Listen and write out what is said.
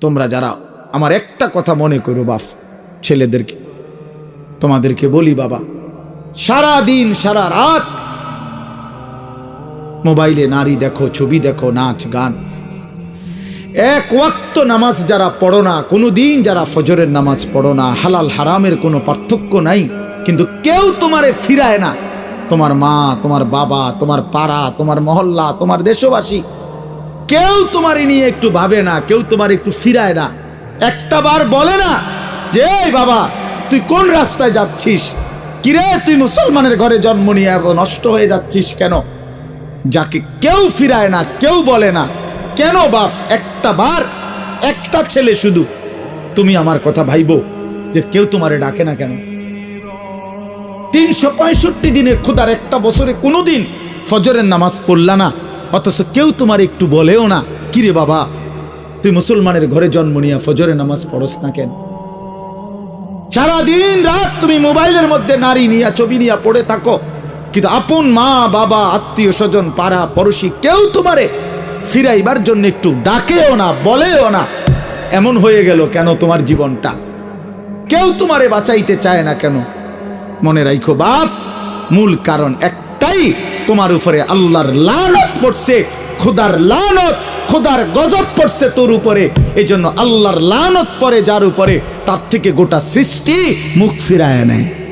তোমরা যারা আমার একটা কথা মনে করো বাপ, ছেলেদেরকে, তোমাদেরকে বলি বাবা সারা দিন সারা রাত মোবাইলে নারী দেখো, ছবি দেখো, নাচ, গান। এক ওয়াক্ত নামাজ যারা পড়ো না কোনো দিন যারা ফজরের নামাজ পড়ো না, হালাল হারামের কোনো পার্থক্য নাই, কিন্তু কেউ তোমারে ফিরায় না। তোমার মা, তোমার বাবা, তোমার পাড়া, তোমার মহল্লা, তোমার দেশবাসী কেউ তোমার নিয়ে একটু ভাবে না, কেউ তোমার একটু ফিরায় না। একটা বার বলে না যে বাবা, তুই কোন রাস্তায় যাচ্ছিস? কিরে, তুই মুসলমানের ঘরে জন্ম নিয়ে এত নষ্ট হয়ে যাচ্ছিস কেন? যাকে কেউ ফিরায় না, কেউ বলে না, কেন বাপ, একটা বার, একটা ছেলে শুধু। তুমি আমার কথা ভাইবো যে, কেউ তোমারে ডাকে না কেন? তিনশো পঁয়ষট্টি দিনে খুদার একটা বছরে কোনোদিন ফজরের নামাজ পড়লা না। অথচ কেউ তোমার একটু বলেও না, কিরে বাবা, তুই মুসলমানের ঘরে জন্ম নিয়ে ফজরে নামাজ পড়স না কেন? সারাদিন রাত তুমি মোবাইলের মধ্যে নারী নিয়া, ছবি নিয়া পড়ে থাকো। কিন্তু আপন মা, বাবা, আত্মীয় স্বজন, পাড়া, পড়োশি কেউ তোমারে ফিরাইবার জন্য একটু ডাকেও না, বলেও না। এমন হয়ে গেল কেন তোমার জীবনটা? কেউ তোমারে বাঁচাইতে চায় না কেন? মনে রাখো বাপ, মূল কারণ একটাই তোমার উপরে আল্লাহর লালত পড়ছে, খোদার লালত খোদার গজব পড়ছে তোর উপরে। এই জন্য আল্লাহর লানত পরে যার উপরে, তার থেকে গোটা সৃষ্টি মুখ ফিরায় নেয়।